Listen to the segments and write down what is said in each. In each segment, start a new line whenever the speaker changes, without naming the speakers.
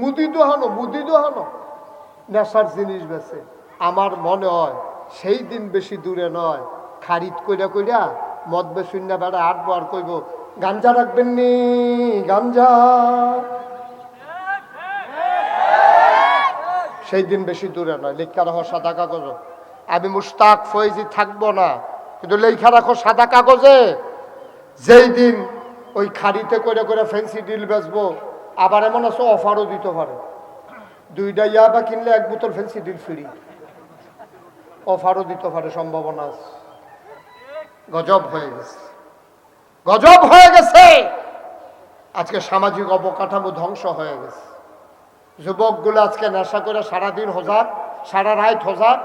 মুদি দোহানো মুদি দোহানো নেশার জিনিস বেছে আমার মনে হয় সেই দিন বেশি দূরে নয়। খারিদ কইরা কইরা মদ বেশুন না বেড়া আটবো আর কইব, গাঞ্জা রাখবেন নি, গাঞ্জা। সেই দিন বেশি দূরে নয়। লেখা রাখো সাদা কাগজ। আমি মুস্তাক ফয়েজি থাকব না। কিন্তু লেখা রাখো সাদা কাগজে। যেই দিন ওই খাড়িতে করে করে ফেন্সি ডিল বেচবো আবার এমন আছে, অফারও দিতে পারে। দুইটা ইয়া বা কিনলে এক বোতল ফেন্সি ডিল ফ্রি অফারও দিতে পারে, সম্ভাবনা আছে। গজব হয়ে গেছে। গজব হয়ে গেছে! আজকে সামাজিক অবকাঠামো ধ্বংস হয়ে গেছে। যুবকগুলো আজকে নেশা করে সারাদিন হজার, সারা রাত হজার,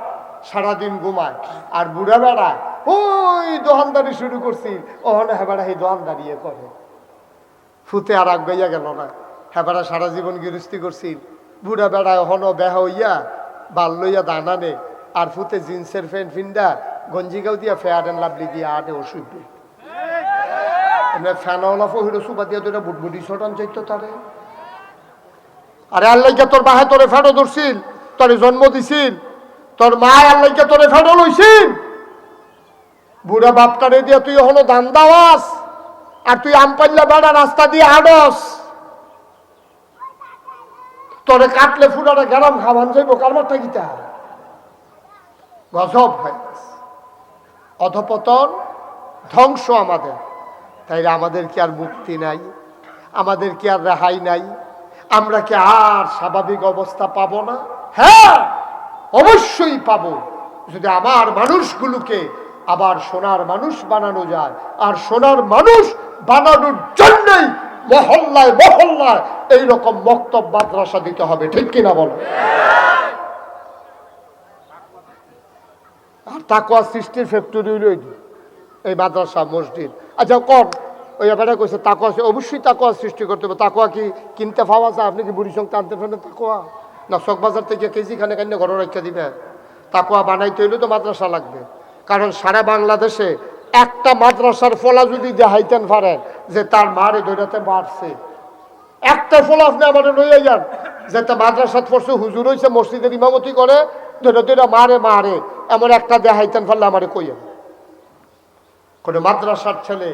সারাদিন ঘুমায়। আর বুড়া বেড়া ওই দোকানদারি শুরু করছি। ওখানে হেবাড়া এই দোকানদারি এ করে। ফুতে আর আগ গেল না। হেবাড়া সারা জীবন গৃহস্থি করছিল বুড়া বেড়া হন বেহ হইয়া, বাল লইয়া দানা নে, আর ফুতে জিন্সের প্যান্ট ফিন্ডা গঞ্জি গাও দিয়া ফেয়ার এন্ড লাভলি দিয়া আটে ওষুধ দিয়া বাহে জন্ম দিছিল বুড়া বাপটারে দিয়ে তুই হলো দান দাওয়াস আর তুই আমপাল্লা বেড়া রাস্তা দিয়ে আডস তোরে কাটলে ফুটাটা গেলাম খাওয়ান যাইব কারবারটা গীতা? গজব হয়ে। অধপতন ধ্বংস আমাদের। তাই আমাদের কি আর মুক্তি নাই? আমাদের কি আর রেহাই নাই? আমরা কি আর স্বাভাবিক অবস্থা পাবো না? হ্যাঁ অবশ্যই পাব। যদি আমার মানুষগুলোকে আবার সোনার মানুষ বানানো যায়, আর সোনার মানুষ বানানোর জন্যই মহল্লায় মহল্লায় এইরকম মক্তব মাদ্রাসা দিতে হবে, ঠিক কিনা বলো? আর তাকুয়া সৃষ্টির ফ্যাক্টরি হইল এই মাদ্রাসা, মসজিদ। আচ্ছা কর ওই ব্যাপারে কইছে তাকুয়া অবশ্যই তাকুয়া সৃষ্টি করতে হবে। তাকুয়া কি কিনতে পাওয়া যায়? আপনি কি বুড়ি সঙ্গে আনতে পারেন তাকুয়া না বাজার থেকে কেজি খানে কান্য ঘরে রাখতে দিবে তাকুয়া বানাইতে হইলে তো মাদ্রাসা লাগবে। কারণ সারা বাংলাদেশে একটা মাদ্রাসার ফলা যদি দেখাইতেন পারেন, যে তার মারে দৈরাতে মারছে। একটা ফল আপনি আমার লইয়া যান, যে তা মাদ্রাসাত পড়ছে, হুজুর হয়েছে মসজিদের ইমামতি করে ধরে ধরে মারে মারে, এমন একটা দেখাইতেন পারলে আমারে কইয়া কোনো মাদ্রাসার ছেলে,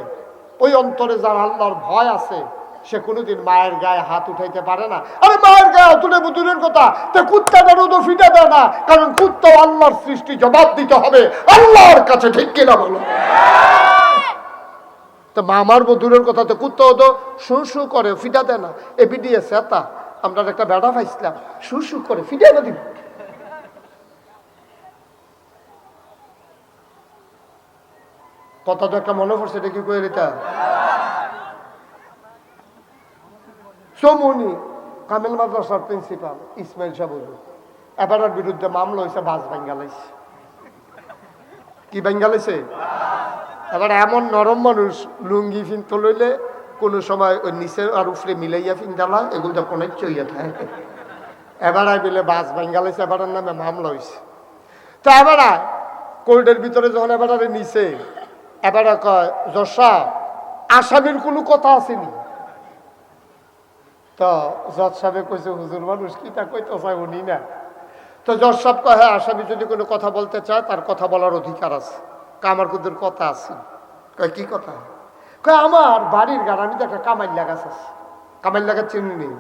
ওই অন্তরে যার আল্লাহর ভয় আছে সে কোনোদিন মায়ের গায়ে হাত উঠাইতে পারে না। আরে মায়ের গায়ে হাত উঠে দূরের কথা। তো কুত্তাটারও তো ফিটে দেয় না, কারণ কুত্তাও আল্লাহর সৃষ্টি জবাব দিতে হবে। আল্লাহর কাছে, ঠিক কিনা বলো? তো মামার কথা, তো কুত্তাও তো শু শু করে ফিটা দেয় না। এপিডিএ সেতা আমরা একটা বেড়া পাইছিলাম শু শু করে ফিটে না দিব। কথা তো একটা মনে পড়ছে, এটা কি করে দিতা সমনি কামেল মাদ্রাসার প্রিন্সিপাল, ইসমাইল হুজুর। এবারের বিরুদ্ধে মামলা হয়েছে বাস বেঙ্গালাইছে কি বেঙ্গালাইছে এবার এমন নরম মানুষ, লুঙ্গি ফিনতে লইলে কোনো সময় ওই নিচে আর উপরে মিলাইয়া ফিনদালা এগুলো কোনো চইয়া থাকে। এবার আই বিলে, বাস বেঙ্গালাইছে এবারের নামে মামলা হয়েছে তো এবার কোর্টের ভিতরে যখন এবারে নিচে, এবারে কয় যশা আসামির কোনো কথা আসেনি তো জজ সাহেব কইছে, হুজুর মানুষ কি তা কইতে চায় উনি না? তো জজ সাহেব কয় হ্যাঁ আসামি যদি কোনো কথা বলতে চায়, তার কথা বলার অধিকার আছে। কামার কুদের কথা আছে। কয়, কি কথা? কয়, আমার বাড়ির গাড়ানিতে একটা কামাইল্লা গাছ আছে। কামাইল্লা গাছ চিনি নেই?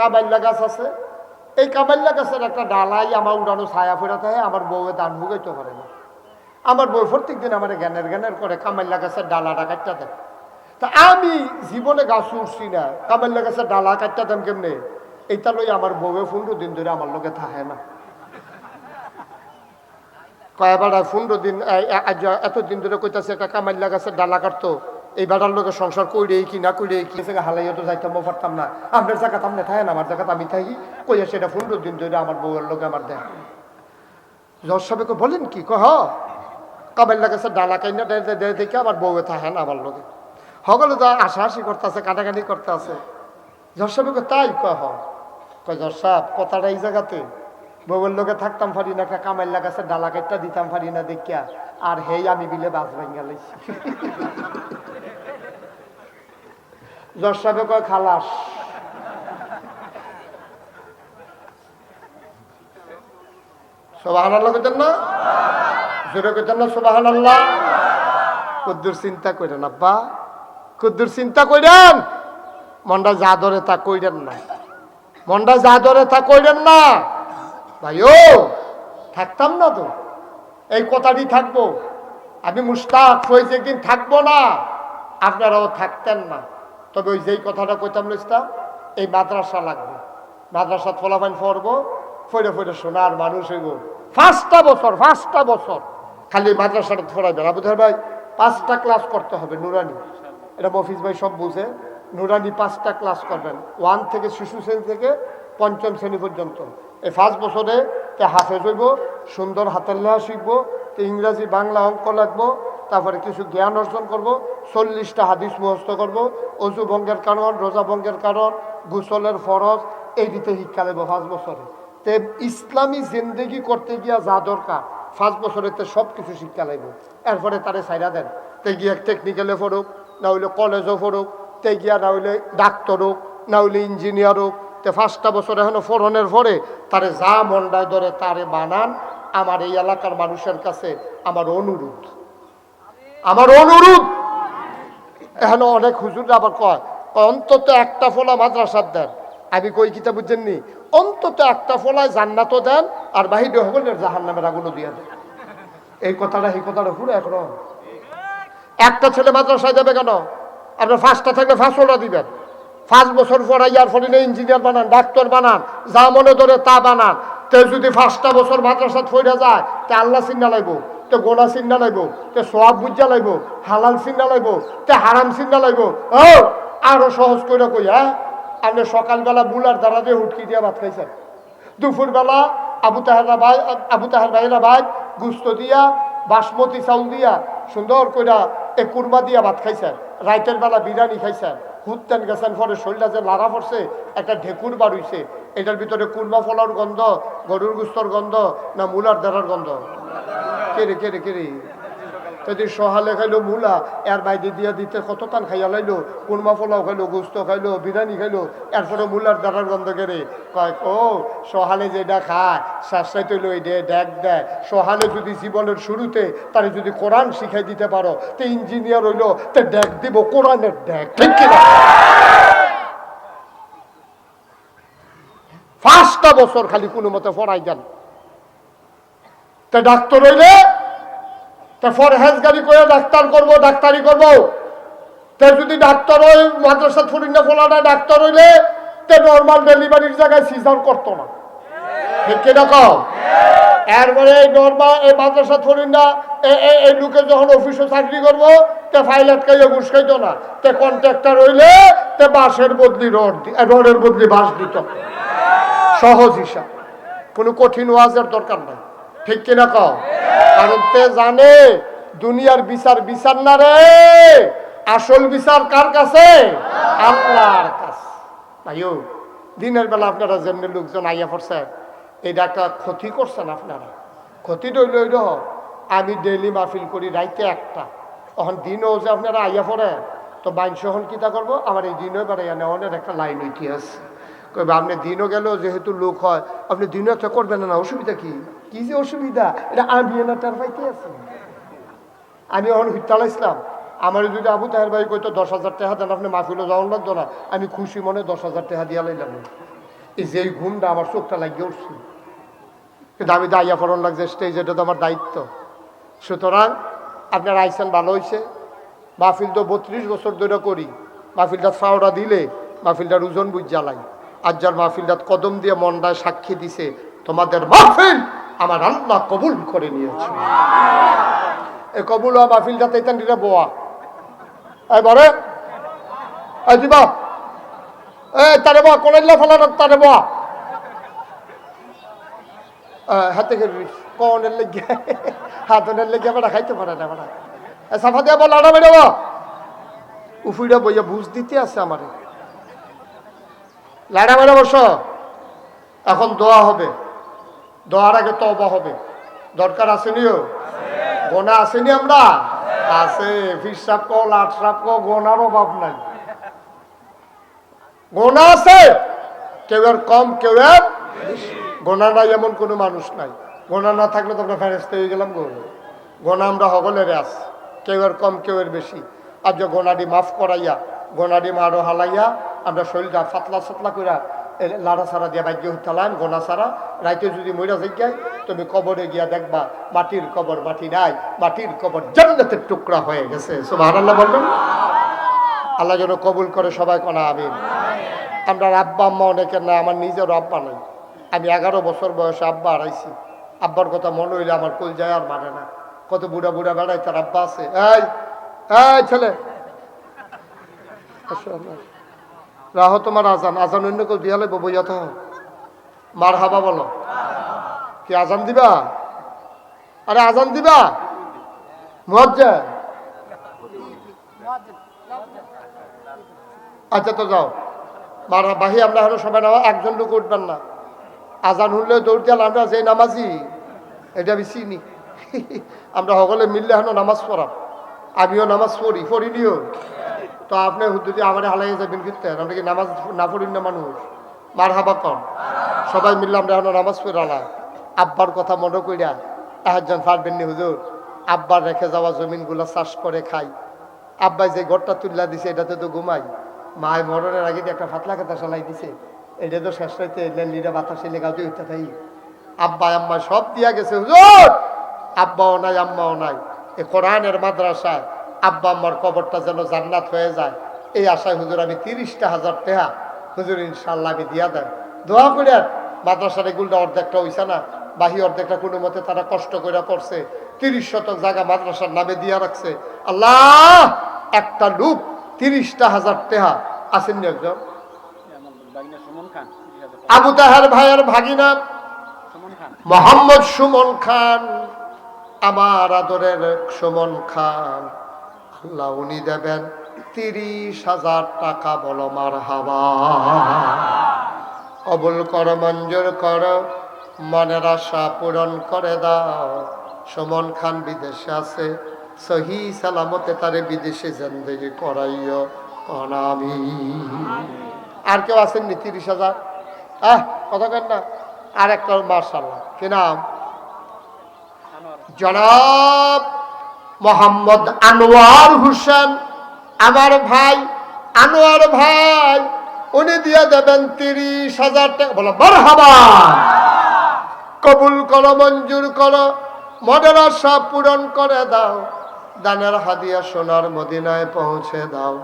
কামাইল্লা গাছ আছে? এই কামাইল্লা গাছের একটা ডালাই আমার উড়ানো ছায়া ফেরাতে হয় আমার বউয়ে দান ভুগাইতে পারে না। আমার বউ প্রত্যেক দিন আমার জ্ঞানের জ্ঞানের করে কামাইল্লা গাছের ডালাটা কাটটা দেয়। তা আমি জীবনে গাছ উঠছি না কামাইল্লা গাছের ডালা দেন কেমনে এইটা লই আমার বউয়ে পনেরো দিন ধরে আমার লোকে থাকে না কয়েবার পনেরো দিন এতদিন ধরে কইতাছে একটা কামাইল্লা গাছের ডালা কাটতো এই বেড়ার লোকের সংসার কইরে কি না কইরে কি জায়গা হালাইয়া তো যাইতাম পারতাম না আপনার জায়গা আপনি থাকে না আমার জায়গা আমি থাকি কইয়া সেটা পনেরো দিন ধরে আমার বউয়ের লোকে আমার দেয় জজ সাহেবকে বলেন কি কহ কামাইল্লা গাছের ডালা কাইনা দেখে আমার বউয়ে থাকে না আমার লোকে সকলে তো হাসাহাসি করতে আছে কাটাকাটি করতে আছে জর্সাবে তাই কয় হয় কথাটা এই জায়গাতে। বউয়ের লোকে থাকতাম ফারি না, একটা কামাইল লাগাছে ডালা কাটটা দিতাম ফারি না, দেখিয়া আর হেই আমি বিলে বাস ভেঙে লাইছি। জজ কয়, খালাস। সোবাহান আল্লাহ করতেন না? জোরে সোবাহান আল্লাহ কদ্দুর চিন্তা করেন আব্বা কুদ্দুর চিন্তা কইরেন? মনটা যা ধরে তা কইরেন না। মনটা যা ধরে তা কইরেন না। ভাই, ও, থাকতাম না তো। এই কথাটি থাকব। আমি মুস্তাক হয়েছে একদিন থাকব না। আপনারাও থাকতেন না। তবে ওই যেই কথাটা কইতাম লিস্তাম এই মাদ্রাসা লাগবে। মাদ্রাসা ফলাফাইন পড়ব, ফইরে ফইরে শোনার মানুষ হইব। পাঁচটা বছর পাঁচটা বছর। খালি মাদ্রাসাটা ফোরাইবেন আবুধার ভাই, পাঁচটা ক্লাস করতে হবে নুরানি। এটা মফিজ ভাই সব বুঝে। নুরানি পাঁচটা ক্লাস করবেন। ওয়ান থেকে শিশু শ্রেণি থেকে পঞ্চম শ্রেণি পর্যন্ত। এই ফার্স্ট বছরে তে হাফেজ হইব, সুন্দর হাতের লেহা শিখব, তে ইংরাজি, বাংলা অঙ্ক লাগবো, তারপরে কিছু জ্ঞান অর্জন করব, চল্লিশটা হাদিস মুহস্ত করব, অজু ভঙ্গের কারণ, রোজা ভঙ্গের কারণ, গুসলের ফরজ এই দিতে শিক্ষা দেবো পাঁচ বছরে। তে ইসলামী জিন্দেগি করতে গিয়া যা দরকার পাঁচ বছরেতে সব কিছু শিক্ষা লাগবে এরপরে তারে সাইরা দেন। তে গিয়ে টেকনিক্যালে পড়ুক না হইলে কলেজও পড়ুক, তে গিয়া না হইলে ডাক্তার হোক না হইলে ইঞ্জিনিয়ার হোক তে পাঁচটা বছর এখনও ফোরনের পরে তারে যা মন্ডায় ধরে তারে বানান, আমার এই এলাকার মানুষের কাছে আমার অনুরোধ। আমার অনুরোধ! এখন অনেক হুজুর আবার কয় অন্তত একটা ফোলা মাদ্রাসার দেন। আমি কই কিতা বুঝছেননি অন্তত একটা ফোলায় জান্নাত দেন, আর বাহিরে হগলের জাহান নামের আগুনও দিয়ে দেন। এই কথাটা এই কথাটা পুরো এখনও একটা ছেলে মাদ্রাসায় যাবে কেন? আপনার ফার্স্টটা থাকলে ফার্স্টটা দিবেন। পাঁচ বছর পরে ইয়ার ফলে ইঞ্জিনিয়ার বানান, ডাক্তার বানান, যা মনে ধরে তা বানান। তে যদি পাঁচটা বছর মাদ্রাসাত ফইরা যায়, তে আল্লাহ চিন্তা লাগবো, তে গোনা চিন্তা লাগবো, তে সোয়াব বুঝা লাগবো, হালাল চিন্তা লাগবো, তে হারাম চিন্তা লাগবো। ও, আরও সহজ করে কই হ্যাঁ? আপনি সকালবেলা বুলার দ্বারা দিয়ে হুটকি দিয়ে ভাত খাইছেন। দুপুরবেলা আবু তাহারা ভাই, আবু তাহার ভাইরা ভাই, গুস্ত দিয়া, বাসমতি চাউল দিয়া, সুন্দর কইরা এ কুরমা দিয়া ভাত খাইছেন, রাইতের বেলা বিরিয়ানি খাইছেন, হুত্তেন গেছেন পরে শরীরটা যে লাড়া পড়ছে, একটা ঢেকুর বার হইছে। এটার ভিতরে কুরমা ফলার গন্ধ, গরুর গুস্তর গন্ধ না মুলার দেড়ার গন্ধ? কেরে কেরে কেরে যদি সহালে খাইলো মূলা, এর বাইরে দিয়া দিতে কত টান খাইয়া লাইলো কুরমা ফলাও খাইলো, গোস্ত খাইলো, বিরিয়ানি খাইলো এরপরে মূলার দ্বারার গন্ধ কেড়ে কয়, ও, সহালে যেটা খায় শাস্তাই তৈল এই দেয় দেয় সহালে যদি জীবনের শুরুতে তারে যদি কোরআন শিখাই দিতে পারো, তো ইঞ্জিনিয়ার হইল, তে ড্যাক দিব, কোরআনের ড্যাক ঠিক কিনা পাঁচটা বছর খালি কোনো মতে পড়াই দেন তা ডাক্তার হইলে তা ফরহেজ গাড়ি করে ডাক্তার করব, ডাক্তারি করব। তে যদি ডাক্তার ওই মাদ্রাসা ফুরিন না ফোলাটা ডাক্তার হইলে তে নর্মাল ডেলিভারির জায়গায় সিজার করতো না। ঠিক মাদ্রাসা না যখন অফিসে তে না। তে কন্ট্রাক্টর তে বদলি বদলি দিত। সহজ হিসাব। কোনো কঠিন ওয়াজের দরকার নাই। ঠিক কিনা কও? কারণ তে জানে দুনিয়ার বিচার বিচার না রে। আসল বিচার কার কাছে? আল্লাহর কাছে। ভাইও, দিনের বেলা আপনারা যেমনি লোকজন আইয়া পড়ছেন এটা একটা ক্ষতি করছেন আপনারা। ক্ষতি রইল ওই আমি ডেইলি মাহফিল করি রাইতে একটা। তখন দিনও যে আপনারা আইয়া পড়ে তো বাইনসহন কিতা করব? আমার এই দিনও এবার নেওয়ানের একটা লাইন ইতিহাস কইবে, আপনি দিনও গেল যেহেতু লোক হয়, আপনি দিনও তো করবেন না, অসুবিধা কি? কি যে অসুবিধা? এটা আমি তার পাইতে আছি। আমি এখন হিতালা ইসলাম আমার যদি আবু তাহের ভাই কইতো, দশ হাজার টাকা দেন, আপনি মাহফিলও যাওয়ার লাগতো না। আমি খুশি মনে দশ হাজার টাকা দিয়া লাইলাম। এই যে এই ঘুমটা আমার চোখটা লাগিয়ে উঠছে। কিন্তু আমি দাইয়া পড়ন লাগছে স্টেজ এটা তো আমার দায়িত্ব। সুতরাং আপনার আইসেন ভালো হয়েছে মাহফিল তো বত্রিশ বছর ধরে করি। মাহফিলটা ফাওড়া দিলে মাহফিলটার ওজন বুঝ জ্বালাই আর যার মাহফিলটা কদম দিয়ে মন্ডায় সাক্ষী দিছে, তোমাদের মাহফিল আমার আল্লাহ কবুল করে নিয়েছে। এই কবুল মাহফিলটা তাইতান দিলে বোয়া এই বরে এই দিবা। এই তারে বোয়া কোলেল্লা ফেলার তারে আহ, হাতে কনের লেগে হাতনের লেগে বেড়া খাইতে পারে না বেড়া। এ, সাফা দিয়া বল আড়া বেড়াবো উফুইটা বইয়া বুঝ দিতে আছে আমারে। লাড়া বেড়া বস। এখন দোয়া হবে। দোয়ার আগে তবা হবে। দরকার আসেনিও গোনা আসেনি আমরা? আছে। ফিসাব কো লাট সাপ কো গোনার অভাব নাই। গোনা আছে, কেউ আর কম, কেউ আর গোনা নাই এমন কোনো মানুষ নাই। গোনা না থাকলে তো আমরা ফেরেস্ত হয়ে গেলাম গো। গোনা আমরা হগলের আস। কেউ এর কম, কেউ এর বেশি। আর যে গোনাডি মাফ করাইয়া গোনাডি মারো হালাইয়া, আমরা শরীরটা ফাতলা সাতলা কইরা এ লাড়া সারা দিয়া বাজ্য হইতালাম গোনা সারা রাইতে যদি মইরা যাই তুমি কবরে গিয়া দেখবা, মাটির কবর, মাটি নাই, মাটির কবর জান্নাতের টুকরা হয়ে গেছে। সুবহানাল্লাহ বলবেন? আল্লাহ যেন কবুল করে সবাই কোনা, আমিন। আমরা আব্বা, আম্মা অনেকের না আমার নিজের আব্বা নাই। আমি এগারো বছর বয়সে আব্বা হারাইছি। আব্বার কথা মনে হইলে আমার কুল যায় আর মানে না। কত বুড়া বুড়া বেড়াই তার আব্বা আছে। এই ছেলে। আসো। রাহ তোমার আজান। আজান অন্য কেউ দিয়ালে বইয়া তো মার হাবা বলো। কি আজান দিবা? আরে আজান দিবা? মজ্জা আচ্ছা তো যাও। মারা, বাহি, আমরা হলো সবাই না একজন লোক উঠবেন না। আজান হলে দৌড় দিয়াল আমরা যে নামাজি। এটা আমি চিনি। আমরা সকলে মিললে হেন নামাজ পড়াম। আমিও নামাজ পড়ি পড়িনিও তো আপনি যদি আমার হালাই যাবেন কিন্তু? আমরা কি নামাজ না পড়িন না মানুষ? মার হাবা কম। সবাই মিললে আমরা নামাজ পড়ালা আব্বার কথা মনে কইরা একজন পারবেন নি হুজুর। আব্বার রেখে যাওয়া জমিনগুলো চাষ করে খাই। আব্বাই যে ঘরটা তুল্লা দিছে, এটাতে তো ঘুমাই। মায় মরণের আগে একটা ফাতলা কাতা চালাই দিছে? এটা তো শেষ রাইতে লিরা বাতাসে লেগাতে উঠতে থাই। আব্বা আম্মা সব দিয়া গেছে, হুজুর! আব্বাও নাই, আম্মাও নাই। এ কোরআনের মাদ্রাসায় আব্বা আম্মার কবরটা যেন জান্নাত হয়ে যায়। এই আশায় হুজুর, আমি তিরিশটা হাজার টেহা হুজুর ইনশাল্লাহ আমি দিয়া দেন। দোয়া করে মাদ্রাসার এগুলটা অর্ধেকটা হইছে না, বাহি অর্ধেকটা কোনো মতে তারা কষ্ট করে করছে তিরিশ শতক জায়গা মাদ্রাসার নামে দিয়া রাখছে। আল্লাহ, একটা লুপ, তিরিশটা হাজার টেহা। আসেন একজন। আবু তাহার ভাইয়ের ভাগিনা, মোহাম্মদ সুমন খান, আমার আদরের সুমন খান। আল্লাহ উনি দেবেন, তিরিশ হাজার টাকা বলো মার হাবা। কবুল কর, মঞ্জুর কর, মনের আশা পূরণ করে দাও। সুমন খান বিদেশে আছে, সহি সালামতে তারে বিদেশে জেন্দেগি করাইও অনামি আর কেউ আছেন আসেননি তিরিশ হাজার? আহ, কথা কেন না। আর একটা মার্শাল্লাহ কি নাম? জনাব মোহাম্মদ আনোয়ার হোসেন। আমার ভাই আনোয়ার ভাই, উনি দিয়ে দেবেন তিরিশ হাজার টাকা। বলো, মারহাবা! কবুল করো, মঞ্জুর করো মনের আশা পূরণ করে দাও। দানের হাদিয়া সোনার মদিনায় পৌঁছে দাও।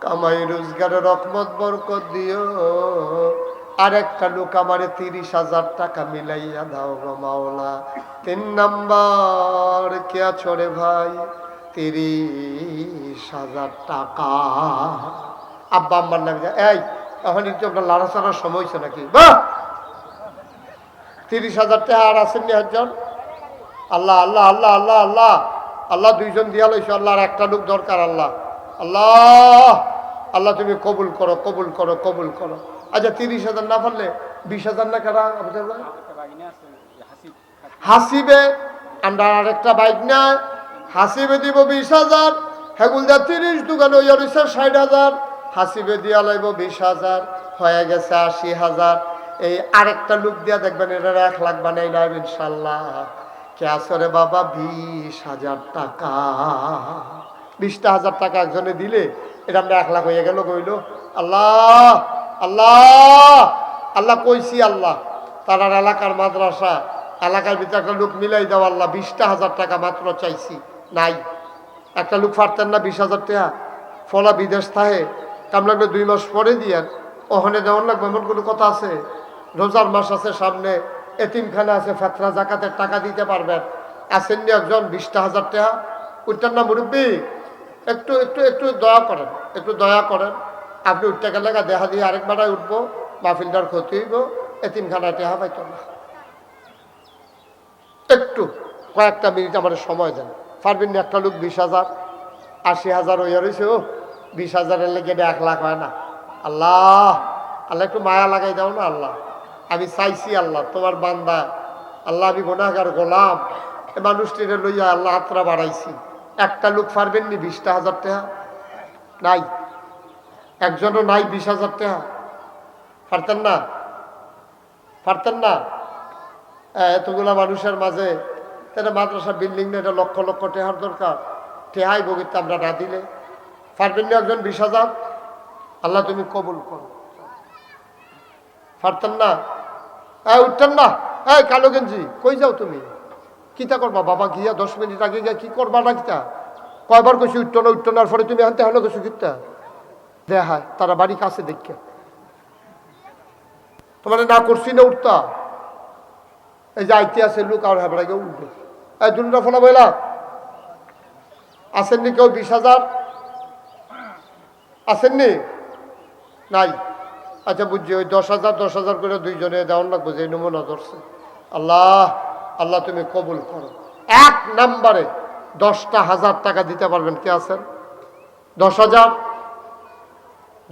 কামাই রোজগারের রকমত বরকত দিও। আর একটা লোক আমারে তিরিশ হাজার টাকা মিলাইয়া দাও মাওলা। তিন নাম্বার, কে আছো রে ভাই? তিরিশ হাজার টাকা। আব্বা, আম্মার যা- এই, এখন একটু আপনার লাড়াচাড়ার সময় হয়েছে নাকি? তিরিশ হাজার টাকা আর আসেননি একজন? আল্লাহ আল্লাহ আল্লাহ আল্লাহ আল্লাহ। আল্লাহ দুইজন দিয়া লইছো আল্লাহ আর একটা লোক দরকার, আল্লাহ। আল্লাহ আল্লাহ তুমি কবুল করো কবুল করো কবুল করো। আচ্ছা তিরিশ হাজার না পারলে বিশ হাজার না কারা?
হাসিব,
আমরা আর একটা বাইক না হাসিবে দিব বিশ হাজার। হেগুল তিরিশ, দোকানে ওই রয়েছে ষাট হাজার। হাসিবে দিয়া লাইব বিশ হাজার। হয়ে গেছে আশি হাজার। এই আরেকটা লুক দিয়া দেখবেন, এটা এক লাখ বানাই লাইব ইনশাল্লাহ। কে বাবা? বিশ হাজার টাকা। বিশটা হাজার টাকা একজনে দিলে, এটা আমরা এক লাখ হয়ে গেল কইল। আল্লাহ! আল্লাহ আল্লাহ কইছি আল্লাহ তারার এলাকার মাদ্রাসা, এলাকার ভিতরে একটা লোক মিলাই দাও আল্লাহ, বিশটা হাজার টাকা মাত্র চাইছি, নাই। একটা লোক পারতেন না বিশ হাজার টাকা, ফলা বিদেশ থাহে কাম দুই মাস পরে দিয়েন ওখানে যেমন লাগবে, এমন কোনো কথা আছে? রোজার মাস আছে সামনে, এতিমখানা আছে, ফেতরা জাকাতের টাকা দিতে পারবেন। আসেননি একজন, বিশটা হাজার টাকা উঠতেন না মুরব্বী, একটু একটু একটু দয়া করেন, একটু দয়া করেন। আপনি উঠতে গেলে দেখা দিয়ে আরেক বেড়ায় উঠবো, মাহফিলটার ক্ষতি হইব এতিমখানায় টেহা পাইত না। একটু, কয়েকটা মিনিট আমার সময় দেন। পারবেন না একটা লোক বিশ হাজার, আশি হাজার হইয়া রয়েছে ও, বিশ হাজারের লেগে এক লাখ হয় না। আল্লাহ আল্লাহ একটু মায়া লাগাই দাও না আল্লাহ। আমি চাইছি আল্লাহ, তোমার বান্দা, আল্লাহ আমি গোনাগার গোলাম। এ মানুষটিরে লইয়া আল্লাহ হাতরা বাড়াইছি। একটা লোক পারবেন নি বিশটা হাজার টাকা নাই। একজনও নাই বিশ হাজার টাকা। পারতেন না? পারতেন না? এতগুলা মানুষের মাঝে। এটা মাদ্রাসা বিল্ডিং এটা লক্ষ লক্ষ টেহার দরকার। টেহাই বগিতে আমরা না দিলে। পারবেন না একজন বিশ হাজার? আল্লাহ তুমি কবুল করো। পারতেন না? এই উঠতেন না? এই কালো গেঞ্জি, কই যাও তুমি? কিতা করবা? বাবা গিয়া দশ মিনিট আগে গিয়া কি করবা না কিতা কয়বার কইছি, উঠতো না উঠতো না পরে তুমি আনতে হলো কিছু কিতা? দেখা তারা বাড়ি কাছে দেখে। তোমার না করছি না উঠতা। এই যে আইতে আছে লোক, আর হেবড়া উঠবে। এই দুটা ফোনা বইলা। আসেননি কেউ বিশ হাজার? আসেননি নাই। আচ্ছা বুঝছি, ওই দশ হাজার দশ হাজার করে দুইজনে দেওয়ার লাগবো, যে নমুনা ধরছে। আল্লাহ আল্লাহ তুমি কবুল করো। এক নাম্বারে দশটা হাজার টাকা দিতে পারবেন কে আছেন? দশ হাজার?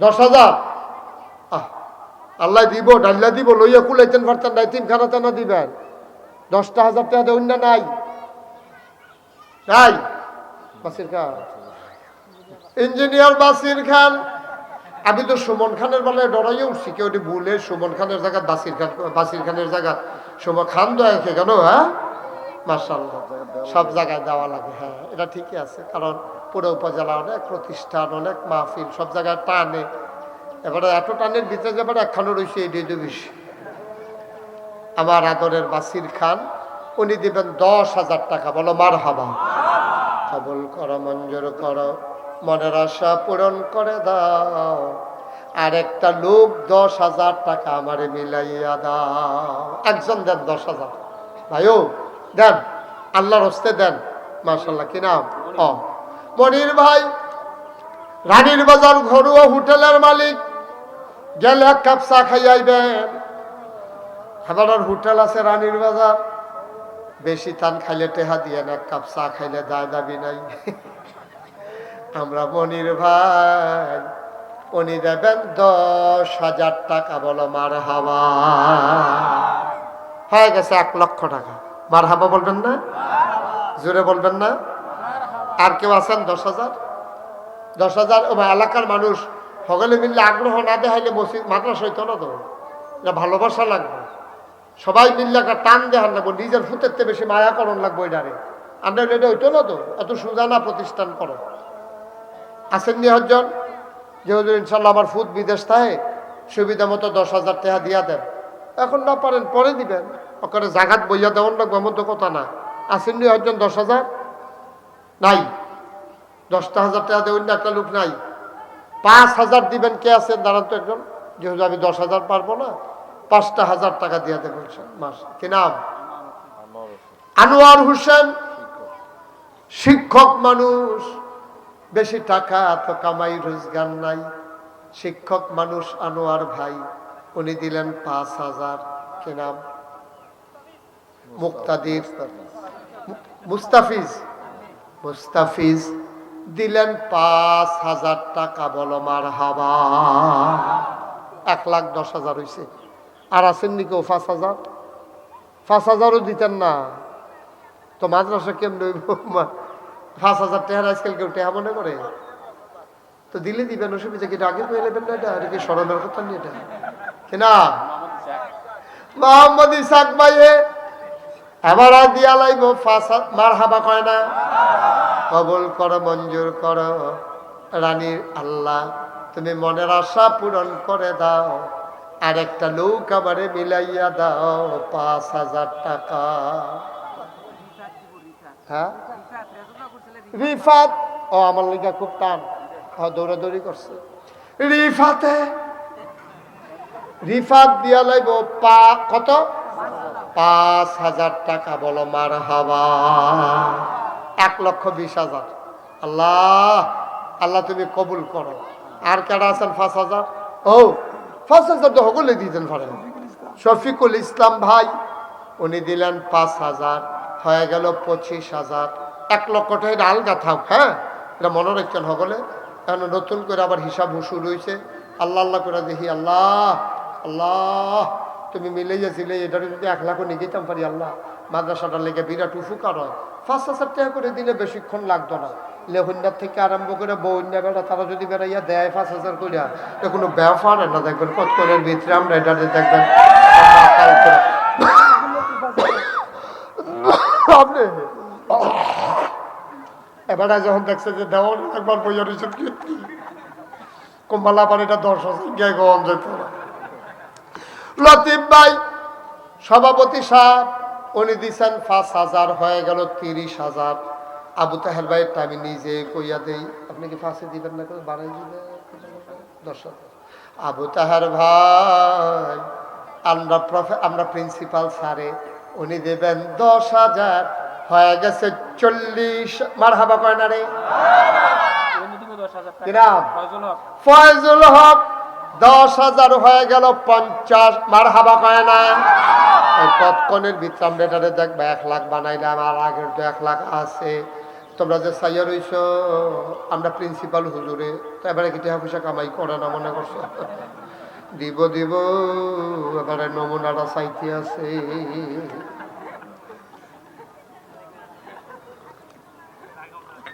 দশ হাজার। আল্লাহ দিব, ডাল্লা দিব, লইয়া কুলাইতেন পারতেন নাই, তিন খানা টানা দিবেন। দশটা হাজার টাকা না নাই। নাই? বাসির খান। ইঞ্জিনিয়ার বাসির খান। আমি তো সুমন খানের বেলায় ডরাইয়ে উঠছি, কেউ ভুলে সুমন খানের জায়গা, বাসির খান, বাসির খানের জায়গা। সুমন খান দয়া কেন হ্যাঁ? মার্শাল্লাহ সব জায়গায় দেওয়া লাগে হ্যাঁ এটা ঠিকই আছে, কারণ পুরো উপজেলা অনেক, প্রতিষ্ঠান অনেক, মাহফিল সব জায়গায় টানে। এবারে এত টানের ভিতরে যাবার একখানো রয়েছে এই দুই আমার আদরের বাসির খান, উনি দিবেন দশ হাজার টাকা, বলো মার হাবা কবল করো, মঞ্জুর করো, মনের আশা পূরণ করে দাও। আর একটা লোক দশ হাজার টাকা আমারে মিলাইয়া দাও। একজন দেন দশ হাজার। ভাইও, দেন, আল্লাহর হস্তে দেন। মার্শাল্লাহ কি নাম? ও মনির ভাই, রানীর বাজার ঘরুয়া হোটেলের মালিক, গেলে এক কাপ চা খাই আইবেন। আমার হোটেল আছে রানীর বাজার, বেশি থান খাইলে টেহা দিয়ে এক কাপ চা খাইলে দায় দাবি নাই। আমরা মনির ভাই, উনি দেবেন দশ হাজার টাকা, বলো মার হাওয়া হয়ে গেছে এক লক্ষ টাকা। মার হাবা বলবেন না? জোরে বলবেন না? আর কেউ আছেন? দশ হাজার? দশ হাজার? এলাকার মানুষ, সকলে মিললে আগ্রহ না দেখাইলে মসজিদ মাদ্রাস হইতো না তো। এটা ভালোবাসা লাগবে। সবাই মিললে একটা টান দেখার লাগবো, নিজের ফুতের থেকে বেশি মায়াকরণ লাগবো এটারে আমরা এটা হইতো না তো, এত সুজানা প্রতিষ্ঠান করো। আসেননি হজন যেহেতু ইনশাল্লাহ আমার ফুট বিদেশ থাকে, সুবিধা মতো দশ হাজার টাকা দিয়া দেন। এখন না পারেন, পরে দিবেন। ওখানে জাগাত বইয়া দেওয়ার লাগবে, এমন তো কথা না। আসেননি হজন দশ হাজার? নাই। দশটা হাজার টাকা দেবেন না একটা লোক নাই। পাঁচ হাজার দিবেন কে আছেন? দাঁড়ান তো একজন। যেহেতু আমি দশ হাজার পারব না, পাঁচটা হাজার টাকা দিয়ে দেবেন মাস কি নাম? আনোয়ার হোসেন। শিক্ষক মানুষ। বেশি টাকা এত কামাই, রোজগার নাই। শিক্ষক মানুষ আনোয়ার ভাই। উনি দিলেন পাঁচ হাজার। কি নাম? মুক্তাদির। মুস্তাফিজ। মুস্তাফিজ দিলেন পাঁচ হাজার টাকা বলো মার হাবা এক লাখ দশ হাজার হয়েছে আর আছেন নি কেউ পাঁচ হাজার? পাঁচ হাজারও দিতেন না। তো মাদ্রাসা কেমন? পাঁচ হাজার টাকার আজকাল কেউ টেহা মনে করে? তো দিলে দিবেন, অসুবিধা কি? আগে পেয়ে নেবেন না এটা? এটা কি স্মরণের কথা নিয়ে এটা? কিনা মোহাম্মদ ইসাক ভাইয়ে এবার দিয়া লাইব হাত মার হাবা কয় না? কবল করো, মঞ্জুর করো। রানীর আল্লাহ, তুমি মনের আশা পূরণ করে দাও। আর একটা লোক আমারে মিলাইয়া দাও, পাঁচ হাজার টাকা। হ্যাঁ? রিফাত, ও আমার লিগা খুব টান। দৌড়াদৌড়ি করছে। রিফাতে, রিফাত দিয়া লাইব, পা কত? পাঁচ হাজার টাকা বলো মার হাওয়া এক লক্ষ বিশ হাজার। আল্লাহ আল্লাহ তুমি কবুল করো। আর কেডা আছেন পাঁচ হাজার? ও, পাঁচ হাজার তো সকলে দিতেন পারেন। শফিকুল ইসলাম ভাই, উনি দিলেন পাঁচ হাজার, হয়ে গেল পঁচিশ হাজার। এক লক্ষ টাকা আলগা থাক হ্যাঁ? এটা মনে রাখছেন সকলে? কেন নতুন করে আবার হিসাব হুসু রয়েছে আল্লাহ আল্লাহ করে দেখি, আল্লাহ আল্লাহ। তুমি মিলে গেছিলে এটা যদি এক লাখও নিয়ে যেতাম পারি, আল্লাহ মাদ্রাসাটা লেগে বিরাট উপকার হয়। পাঁচ হাজার টাকা করে দিলে বেশিক্ষণ লাগতো না। লেহুন্ডার থেকে আরম্ভ করে বৌন্যা বেড়া, তারা যদি বেড়াইয়া দেয় পাঁচ হাজার করিয়া এটা কোনো ব্যাপার না, দেখবেন কত ভিতরে আমরা এটা দেখবেন। আপনি? এবারে যখন দেখছে যে দেওয়ার একবার বইয়া রয়েছে কীর্তি কুম্বালা পানিটা দশ হাজার, গিয়ে যেত না। লতিফ ভাই সভাপতি সাহেব উনি দিচ্ছেন পাঁচ হাজার হয়ে গেল তিরিশ হাজার। আবু তাহের ভাই আমি নিজে কইয়া দেই। আপনি কি ফাঁসে দিবেন না করে বাড়াই দিবেন? হাজার আবু তাহার ভাই আমরা প্রফে- আমরা প্রিন্সিপাল স্যারে উনি দেবেন দশ হাজার হয়ে গেছে চল্লিশ। মার হাবা কয় না রে?
ফয়জুল হক।
দশ হাজার হয়ে গেল পঞ্চাশ। মার হাবা কয় না? ভিতরে আমরা এটারে দেখবে এক লাখ বানাইলাম আর আগের তো এক লাখ আছে। তোমরা যে সাইয়া রইছ আমরা প্রিন্সিপাল হুজুরে তো এবারে কি টাকা পয়সা কামাই করে না মনে করছ? দিব দিব এবারে নমুনাটা চাইতে আছে।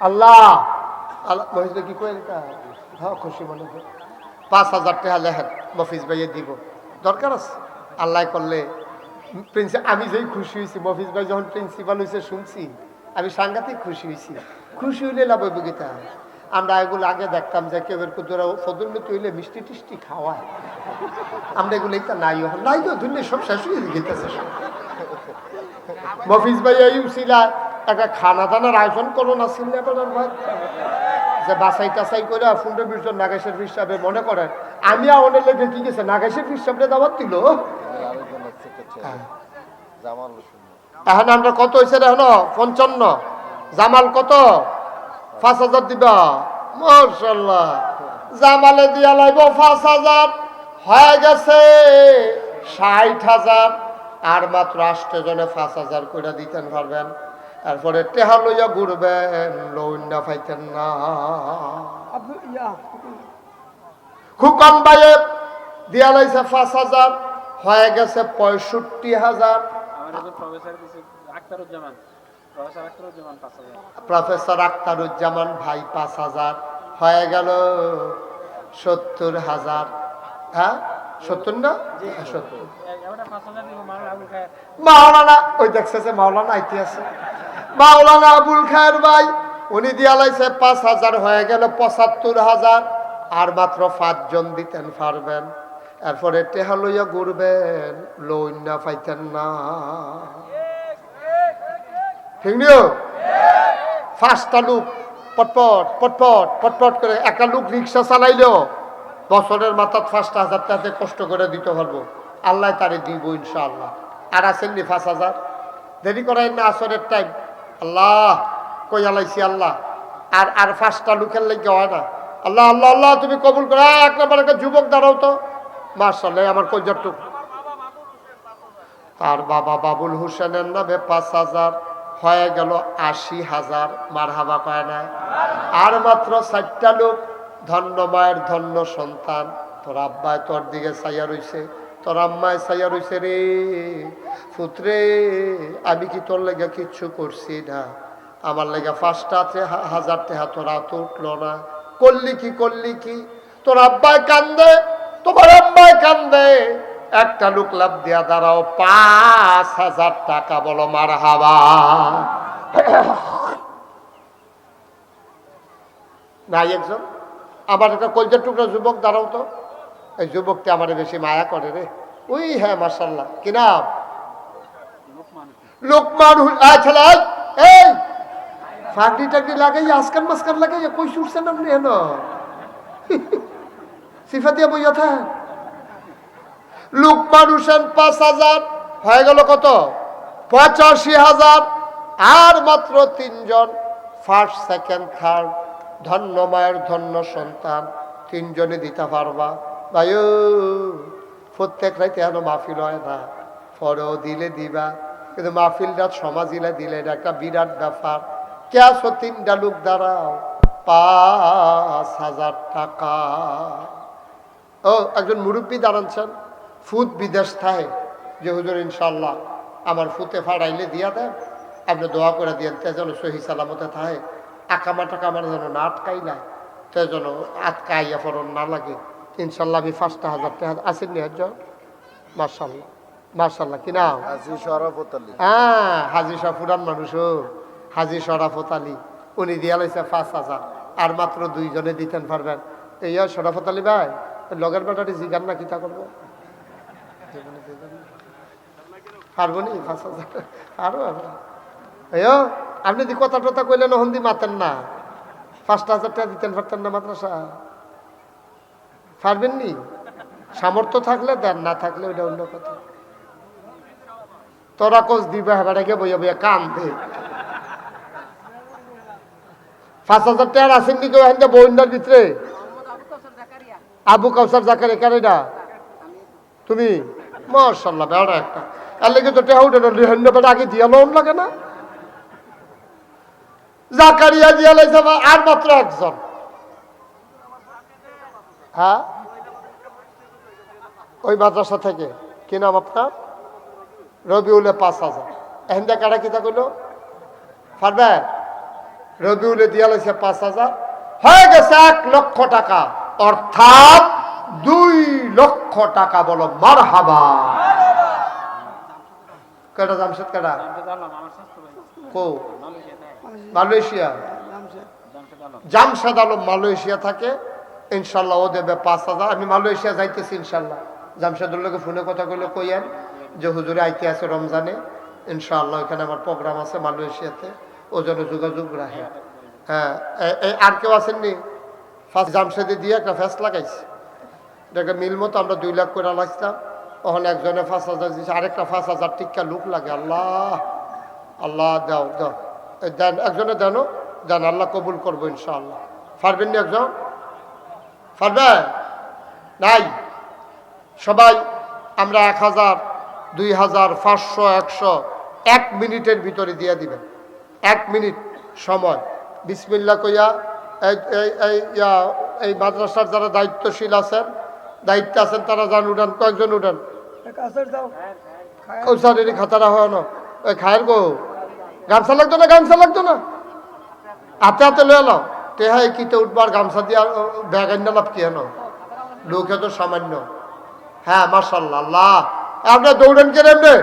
আল্লাহ! আল্লাহ কি কই এটা? হ্যাঁ খুশি মনে হয়। পাঁচ হাজার টাকা লেখেন মফিজ ভাইয়ে দিব। দরকার আছে? আল্লাহ করলে প্রিন্সি আমি যেই খুশি হয়েছি, মফিজ ভাই যখন প্রিন্সিপাল হয়েছে শুনছি, আমি সাংঘাতিক খুশি হয়েছি। খুশি হইলে লাভ হইব আমরা এগুলো আগে দেখতাম যে কেউ এর কুদরা ফদুল মতো হইলে মিষ্টি টিষ্টি খাওয়ায়। আমরা এগুলো এটা নাই নাই তো দুনিয়া সব শেষ হয়ে গেতেছে মফিজ ভাই এই উসিলা একটা খানা দানার আয়োজন করো না সিনে ভাই। যে বাসাই টাসাই করে ফুন্ডে বিশজন নাগেশের হিসাবে মনে করেন। আমি অনেক লেগে কি গেছে? নাগেশের হিসাবে দাওয়াত দিল? এখন আমরা কত হয়েছে এখন? পঞ্চান্ন। জামাল কত? পাঁচ হাজার দিবা। মার্শাল্লাহ জামালে দিয়া লাগবো পাঁচ হাজার। হয়ে গেছে ষাট হাজার। আর মাত্র আষ্টে জনে পাঁচ হাজার করে দিতেন পারবেন। তারপরে টেহা লইয়া ঘুরবেন লোন না। পাইতেন না খুকন বাইয়ে দিয়া লাইছে পাঁচ হাজার হয়ে গেছে পঁয়ষট্টি হাজার।
প্রফেসর আক্তারুজ্জামান
ভাই পাঁচ হাজার হয়ে গেল সত্তর হাজার। হ্যাঁ? সত্তর না? হ্যাঁ, সত্তর। মাওলানা ওই দেখছে যে মাওলানা আইতে আছে। মাওলানা আবুল খায়ের ভাই, উনি দিয়া লাইছে পাঁচ হাজার, হয়ে গেল পঁচাত্তর হাজার। আর মাত্র পাঁচজন দিতেন পারবেন। এরপরে টেহা লইয়া ঘুরবেন লোন না পাইতেন না। লোক করে। লোক রিক্সা বছরের পাঁচটা হাজার টাকা কষ্ট করে দিতে পারব। আল্লাহ তারে দিব ইনশাআল্লাহ। আর আছেন নি পাঁচ হাজার। দেরি করাই না, আসরের টাইম আল্লাহ, কই আলাইছি আল্লাহ? আর আর পাঁচটা লোকের লেগে হয় না। আল্লাহ আল্লাহ আল্লাহ, তুমি কবুল করে। এক নম্বর একটা যুবক দাঁড়াও তো। মার্শাল্লাহ আমার কলজারটুক তার বাবা বাবুল হোসেনের নামে পাঁচ হাজার, হয়ে গেল আশি হাজার। মার হাবা পায় না? আর মাত্র চারটা লোক, ধন্য মায়ের ধন্য সন্তান। তোর আব্বায় তোর দিকে চাইয়া রইছে। তোর আম্মায় চাইয়া রইছে রে। পুত্রে, আমি কি তোর লেগে কিচ্ছু করছি না? আমার লেগে পাঁচটা তে- হাজার টেহা তোরা তো উঠল না। করলি কি করলি কি? তোর আব্বায় কান্দে, তোমার আম্মায় কান্দে। একটা লোক লাভ দিয়া দাঁড়াও, পাঁচ হাজার টাকা বলো মার হাবা নাই একজন? আমার একটা কলজার টুকরা যুবক, দাঁড়াও তো। এই যুবকটি আমার বেশি মায়া করে রে। ওই হ্যাঁ মার্শাল্লাহ কি নাম?
লোকমান
লোকমান হুল- আয় ছেলে আয়, এই! ফাঁকড়ি টাকড়ি লাগাই আসকান মাসকান লাগাই কই শুটছেন আপনি হেন সিফাতিয়া বইয়া থাক লুকমান হুসেন পাঁচ হাজার হয়ে গেল কত? পঁচাশি হাজার আর মাত্র তিনজন ফার্স্ট সেকেন্ড থার্ড ধন্য মায়ের ধন্য সন্তান তিনজনে দিতে পারবা। ভাই প্রত্যেক রাইতে এন মাহফিল হয় না। পরেও দিলে দিবা। কিন্তু মাহফিলটা সমাজিলে দিলে এটা একটা বিরাট ব্যাপার। কে আছো তিনটা লোক, দাঁড়াও। পাঁচ হাজার টাকা। ও, একজন মুরব্বী দাঁড়াচ্ছেন ফুত বিদেশ থাকে। যে হুজুর ইনশাল্লাহ আমার ফুতে ফাড়াইলে দিয়া দেন। আপনি দোয়া করে দিয়েন, তে যেন সহি সালামতে থাকে। আকামা টাকা আমার যেন না আটকাই না তে যেন আটকাইয়া ফরন না লাগে। ইনশাল্লাহ আমি পাঁচটা হাজার টাকা আসেন নি একজন মার্শাল্লাহ মার্শাল্লাহ কি নাম? হ্যাঁ হাজি শাহ পুরান মানুষ ও। হাজি শরাফত আলী উনি দিয়া লইছে পাঁচ হাজার। আর মাত্র দুইজনে দিতেন পারবেন। এই আর শরাফত আলী ভাই লগের বেটাটি জিগান না কিতা করব? পারব নি? পাঁচ হাজার। আরও আপনি দি কথা টথা কইলেন হন্দি মাতেন না। পাঁচটা হাজার টাকা দিতেন পারতেন না মাদ্রাসা পারবেন নি সামর্থ্য থাকলে দেন, না থাকলে ওইটা অন্য কথা। তোরা কোচ দিবে হেবাটাকে বইয়া বইয়া কান দে। পাঁচ হাজার টাকার আছেন নি কেউ এখান বইন্ডার ভিতরে। আবু কাউসার জাকার এখানে না? তুমি? মার্শাল্লাহ বেড়া একটা। লেগে তো টেহা উঠে বেটা আগে দিয়া লোন লাগে না। জাকারিয়া দিয়া লাইছে আর মাত্র একজন। হ্যাঁ? ওই মাদ্রাসা থেকে। কি নাম আপনার? রবিউলে পাঁচ হাজার। এহেন্দা কাটা কিতা কইল? পারবে রবিউলে দিয়া লাইছে পাঁচ হাজার। হয়ে গেছে এক লক্ষ টাকা। অর্থাৎ দুই লক্ষ টাকা বলো। মার হাবা কেটা জামশেদ কেটা কো
মালয়েশিয়া। জামশেদ আলম।
মালয়েশিয়া থাকে। ইনশাল্লাহ ও দেবে পাঁচ হাজার। আমি মালয়েশিয়া যাইতেছি ইনশাল্লাহ। জামশেদুল্লাহকে ফোনে কথা কইলে কইয়েন যে, হুজুরে, আইতে আছে রমজানে? ইনশাআল্লাহ এখানে আমার প্রোগ্রাম আছে মালয়েশিয়াতে। ও যেন যোগাযোগ রাখে। হ্যাঁ আর কেউ আসেননি ফার্স্ট জামশেদে দিয়ে একটা ফেস লাগাইছি। এটাকে মিল মতো আমরা দুই লাখ করে লাগতাম ওখানে একজনে পাঁচ হাজার দিয়েছে আরেকটা পাঁচ হাজার টিকা লুক লাগে। আল্লাহ আল্লাহ, দাও দাও। দেন, একজনে দেন দেন, আল্লাহ কবুল করব ইনশাআল্লাহ পারবেন নি একজন? পারবে? নাই। সবাই আমরা এক হাজার দুই হাজার পাঁচশো একশো এক মিনিটের ভিতরে দিয়ে দিবেন। এক মিনিট সময়। বিসমিল্লা কইয়া এই এই এই ইয়া এই মাদ্রাসার যারা দায়িত্বশীল আছেন দায়িত্ব আছেন তারা যান উঠান। কয়েকজন উঠান। কৌসারেরই খাতারা হয় না। ওই খায়ের গো গামছা লাগতো না গামছা লাগতো না? হাতে হাতে লয়ে এলাম টেহাই কিতে উঠবার গামছা দিয়ে ব্যাগ আন্য লাভ কি হেন? লোকে তো সামান্য। হ্যাঁ মার্শাল্লাহ আপনার দৌড়েন কেন এমনি?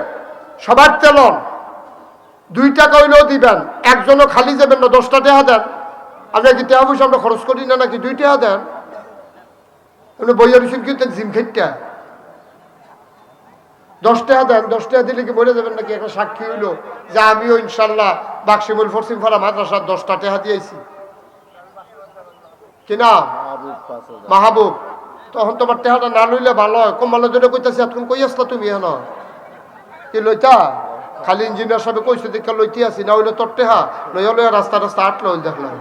সবার তেলন। দুই টাকা হইলেও দিবেন, একজনও খালি যাবেন না, দশটা টাকা দেন। আপনি কি টাকা পয়সা আমরা খরচ করি না নাকি দুই টাকা দেন? আপনি বইয়া রয়েছেন কিন্তু জিম খেটটা দশ টাকা দেন, দশ টাকা দিলে কি বলে দেবেন নাকি? একটা সাক্ষী হইল যে আমিও ইনশাল্লাহ বাক্সিমুল ফরসিম ফারা মাদ্রাসার দশটা টাকা দিয়েছি।
পাঁচ হাজার
মাহবুব। তখন তোমার টেহাটা না লইলে ভালো হয়। কমালে জন্য কইতাছি, এতক্ষণ কই আসলা তুমি হেন কি লইতা? খালি ইঞ্জিনিয়ার সাহেব কইছে, দেখে লইতে আসি, না হইলে তোর টেহা। লইয়া লইয়া রাস্তা রাস্তা আট লইল দেখলাম।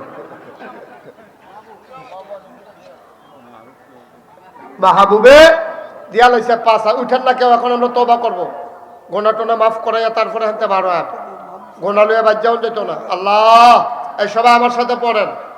মাহবুবে দিয়া লইছে পাঁচ উঠেন না কেউ, এখন আমরা তবা করব। গোনা টোনা মাফ করাইয়া তারপরে হানতে বারো আর গোনা লইয়া বাদ যাও যেত না। আল্লাহ, এই সবাই আমার সাথে পড়েন।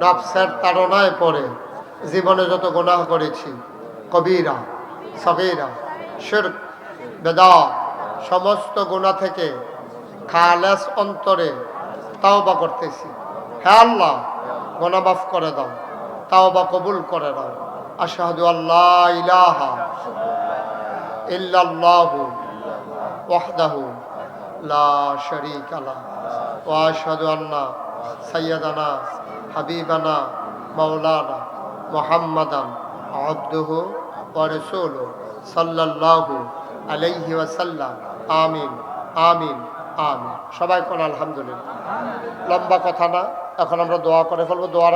নফসের তাড়নায় পড়ে। জীবনে যত গুনাহ করেছি, কবিরা সবিরা শিরক বেদা সমস্ত গুণা থেকে খালেস অন্তরে তাওবা করতেছি। হে আল্লাহ গোনা মাফ করে দাও, তাওবা কবুল করে দাও আশহাদু আল্লাহ ইলাহা ইল্লাল্লাহু ওয়াহদাহু লা শারীকা লা ওয়া আশহাদু আন্না সাইয়্যিদানা হাবিবানা, মাওলানা মোহাম্মদান আব্দুহ ওয়া সাল্লাহ আলাইহি ওয়াসাল্লাম। আমিন আমিন আমিন। সবাই কোন আলহামদুলিল্লাহ। লম্বা কথা না, এখন আমরা দোয়া করে ফেলব। দোয়ার